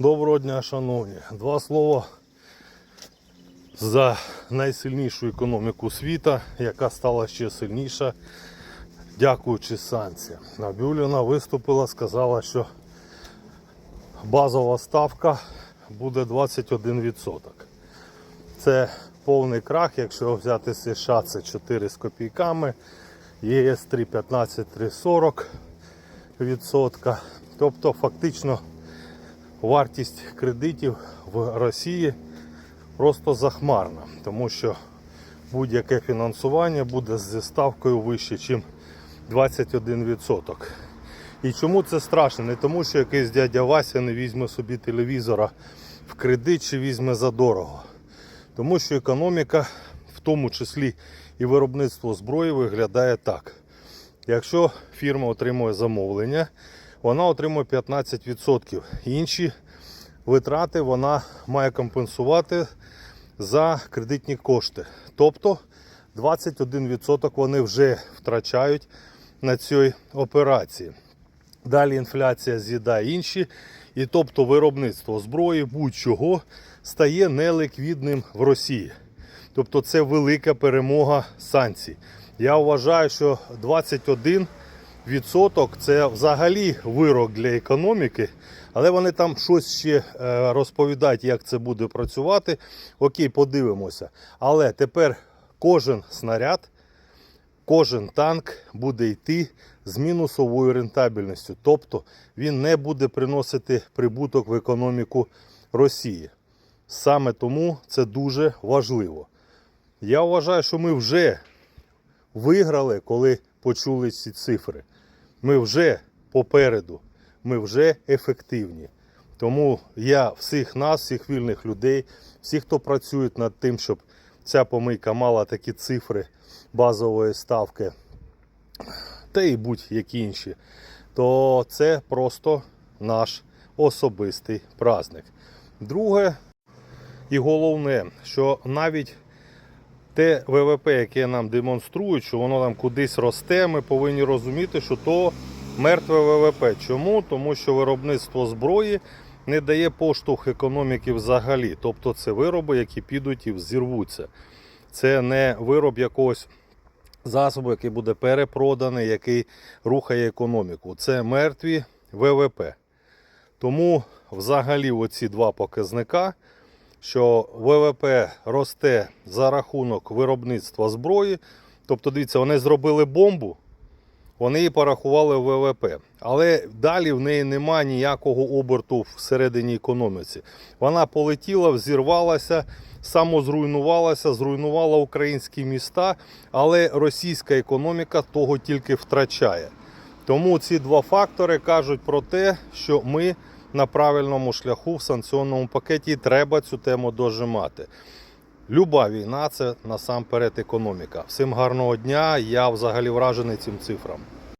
Доброго дня, шановні. Два слова за найсильнішу економіку світа, яка стала ще сильніша, дякуючи санкціям. Набюліна виступила, сказала, що базова ставка буде 21%. Це повний крах, якщо взяти США, це 4 з копійками, ЄС 3,15, 3,40 відсотка. Тобто фактично вартість кредитів в Росії просто захмарна, тому що будь-яке фінансування буде зі ставкою вище, ніж 21%. І чому це страшно? Не тому, що якийсь дядя Вася не візьме собі телевізора в кредит чи візьме за дорого. Тому що економіка, в тому числі і виробництво зброї, виглядає так. Якщо фірма отримує замовлення, вона отримує 15%. Інші витрати вона має компенсувати за кредитні кошти. Тобто 21% вони вже втрачають на цій операції. Далі інфляція з'їдає інші, і тобто виробництво зброї будь-чого стає неліквідним в Росії. Тобто це велика перемога санкцій. Я вважаю, що 21 відсоток це взагалі вирок для економіки, але вони там щось ще е, розповідають, як це буде працювати. Окей, подивимося. Але тепер кожен снаряд, кожен танк буде йти з мінусовою рентабельністю. Тобто він не буде приносити прибуток в економіку Росії. Саме тому це дуже важливо. Я вважаю, що ми вже виграли, коли почули ці цифри. Ми вже попереду, ми вже ефективні. Тому я всіх нас, всіх вільних людей, всіх, хто працює над тим, щоб ця помийка мала такі цифри базової ставки, та і будь-які інші, то це просто наш особистий праздник. Друге і головне, що навіть те ВВП, яке нам демонструють, що воно там кудись росте, ми повинні розуміти, що то мертве ВВП. Чому? Тому що виробництво зброї не дає поштовх економіки взагалі. Тобто це вироби, які підуть і взірвуться. Це не вироб якогось засобу, який буде перепроданий, який рухає економіку. Це мертві ВВП. Тому взагалі оці два показника що ВВП росте за рахунок виробництва зброї. Тобто, дивіться, вони зробили бомбу, вони її порахували в ВВП. Але далі в неї немає ніякого оберту всередині економіці. Вона полетіла, взірвалася, самозруйнувалася, зруйнувала українські міста, але російська економіка того тільки втрачає. Тому ці два фактори кажуть про те, що ми на правильному шляху в санкціонному пакеті і треба цю тему дожимати. Люба війна це насамперед економіка. Всім гарного дня. Я взагалі вражений цим цифрам.